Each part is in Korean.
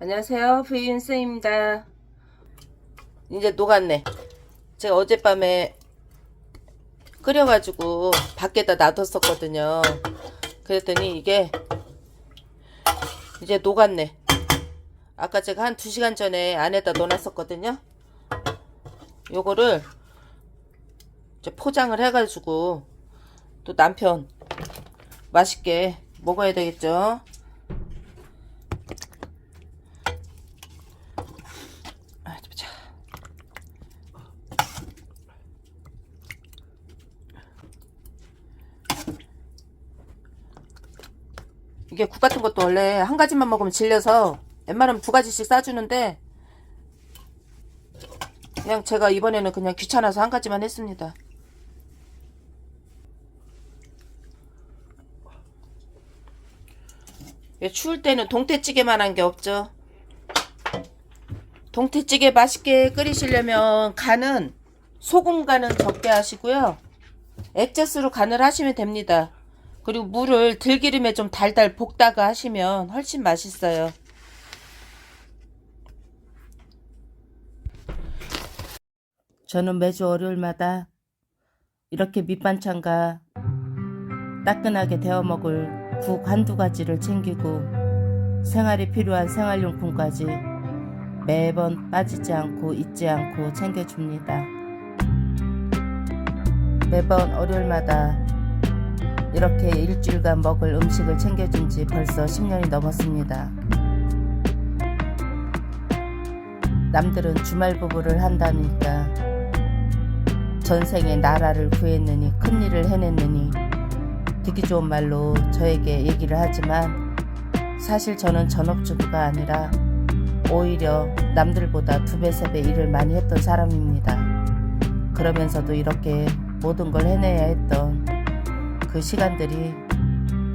안녕하세요. 부인쌤입니다. 이제 녹았네. 제가 어젯밤에 끓여가지고 밖에다 놔뒀었거든요. 그랬더니 이게 이제 녹았네. 아까 제가 한 2시간 전에 안에다 넣어놨었거든요. 요거를 이제 포장을 해가지고 또 남편 맛있게 먹어야 되겠죠. 아, 자. 이게 국 같은 것도 원래 한 가지만 먹으면 질려서 웬만하면 두 가지씩 싸주는데 그냥 제가 이번에는 그냥 귀찮아서 한 가지만 했습니다. 예, 추울 때는 동태찌개만 한 게 없죠. 동태찌개 맛있게 끓이시려면 간은 소금 간은 적게 하시고요. 액젓으로 간을 하시면 됩니다. 그리고 물을 들기름에 좀 달달 볶다가 하시면 훨씬 맛있어요. 저는 매주 월요일마다 이렇게 밑반찬과 따끈하게 데워 먹을 국 한두 가지를 챙기고 생활에 필요한 생활용품까지 매번 빠지지 않고 잊지 않고 챙겨줍니다. 매번 월요일마다 이렇게 일주일간 먹을 음식을 챙겨준 지 벌써 10년이 넘었습니다. 남들은 주말 부부를 한다니까 전생에 나라를 구했느니 큰일을 해냈느니 듣기 좋은 말로 저에게 얘기를 하지만 사실 저는 전업주부가 아니라 오히려 남들보다 두 배, 세 배 일을 많이 했던 사람입니다. 그러면서도 이렇게 모든 걸 해내야 했던 그 시간들이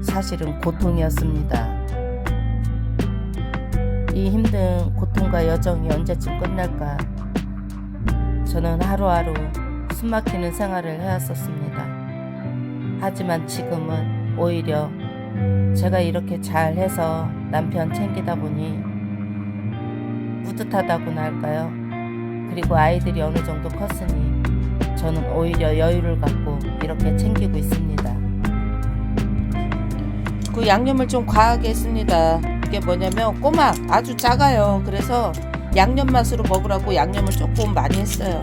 사실은 고통이었습니다. 이 힘든 고통과 여정이 언제쯤 끝날까? 저는 하루하루 숨막히는 생활을 해왔었습니다. 하지만 지금은 오히려 제가 이렇게 잘해서 남편 챙기다 보니 뿌듯하다고나 할까요? 그리고 아이들이 어느 정도 컸으니 저는 오히려 여유를 갖고 이렇게 챙기고 있습니다. 그 양념을 좀 과하게 했습니다. 이게 뭐냐면 꼬막 아주 작아요. 그래서 양념 맛으로 먹으라고 양념을 조금 많이 했어요.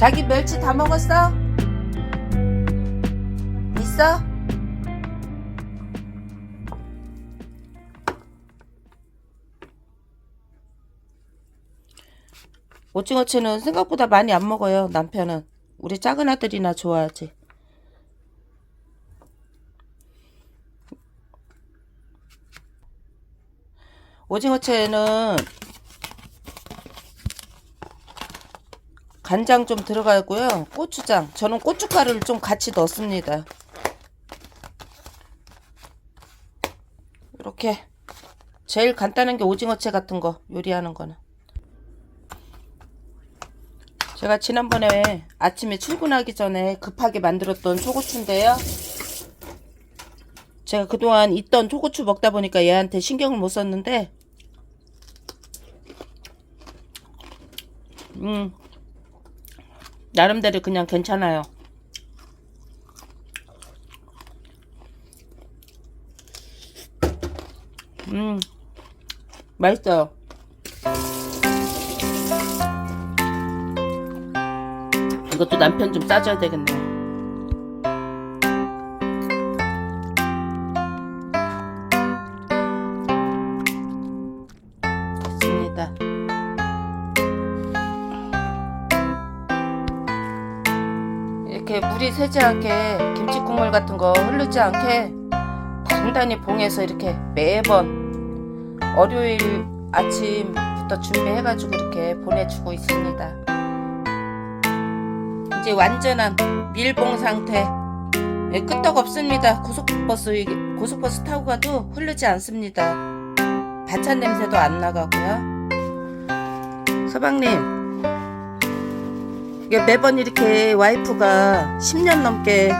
자기 멸치 다 먹었어? 있어? 오징어채는 생각보다 많이 안 먹어요, 남편은. 우리 작은 아들이나 좋아하지. 오징어채는 간장 좀 들어가고요. 고추장. 저는 고춧가루를 좀 같이 넣습니다. 이렇게 제일 간단한 게 오징어채 같은 거 요리하는 거는. 제가 지난번에 아침에 출근하기 전에 급하게 만들었던 초고추인데요. 제가 그동안 있던 초고추 먹다 보니까 얘한테 신경을 못 썼는데 음 나름대로 그냥 괜찮아요. 음, 맛있어요. 이것도 남편 좀 싸줘야 되겠네. 됐 물이 새지 않게 김치 국물 같은 거 흐르지 않게 단단히 봉해서 이렇게 매번 월요일 아침부터 준비해가지고 이렇게 보내주고 있습니다. 이제 완전한 밀봉 상태 예, 끄떡 없습니다. 고속버스 고속버스 타고 가도 흐르지 않습니다. 반찬 냄새도 안 나가고요. 서방님, 매번 이렇게 와이프가 10년 넘게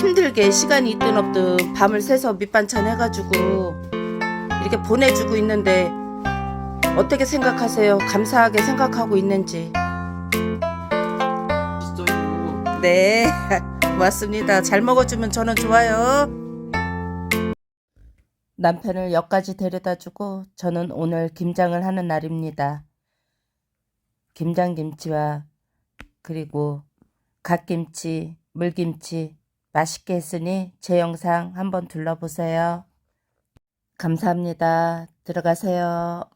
힘들게 시간이 있든 없든 밤을 새서 밑반찬 해가지고 이렇게 보내주고 있는데 어떻게 생각하세요? 감사하게 생각하고 있는지. 네, 고맙습니다. 잘 먹어주면 저는 좋아요. 남편을 역까지 데려다 주고 저는 오늘 김장을 하는 날입니다. 김장김치와 그리고 갓김치, 물김치 맛있게 했으니 제 영상 한번 둘러보세요. 감사합니다. 들어가세요.